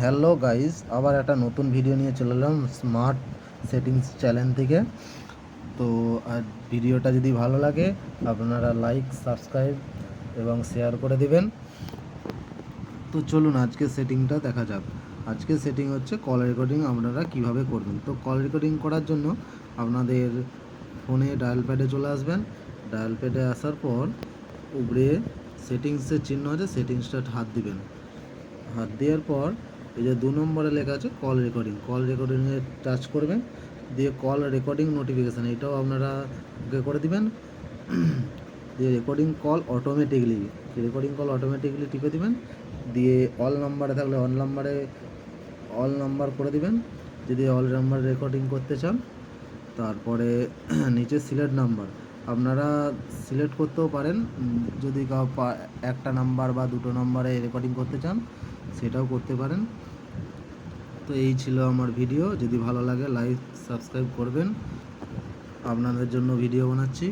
Hello guys, আবার একটা নতুন ভিডিও নিয়ে চলে এলাম স্মার্ট সেটিংস চ্যানেল থেকে। তো আর ভিডিওটা যদি ভালো লাগে, আপনারা লাইক সাবস্ক্রাইব এবং শেয়ার করে দিবেন। তো চলুন আজকে সেটিংটা দেখা যাক। আজকে সেটিং হচ্ছে কল রেকর্ডিং আপনারা কীভাবে করবেন। তো কল রেকর্ডিং করার জন্য আপনাদের ফোনে ডায়াল প্যাডে চলে আসবেন। ডায়াল প্যাডে আসার পর উপরে সেটিংসের চিহ্ন আছে সেটিংসটা হাত দিবেন। হাত দেওয়ার পর এই যে দু নম্বরে লেখা আছে কল রেকর্ডিং কল রেকর্ডিংয়ে টাচ করবেন, দিয়ে কল রেকর্ডিং নোটিফিকেশান এটাও আপনারা ওকে করে দিবেন। দিয়ে recording call automatically recording call automatically টিপে দিবেন, দিয়ে অল নাম্বারে থাকলে অল নাম্বারে অল নাম্বার করে দিবেন। যদি অল নাম্বার রেকর্ডিং করতে চান, তারপরে নিচে সিলেক্ট নাম্বার আপনারা সিলেক্ট করতেও পারেন। যদি একটা নাম্বার বা দুটো নাম্বারে রেকর্ডিং করতে চান, সেটাও করতে পারেন। তো এই ছিল আমার ভিডিও যদি ভালো লাগে লাইক সাবস্ক্রাইব করবেন। আপনাদের জন্য ভিডিও বানাচ্ছি।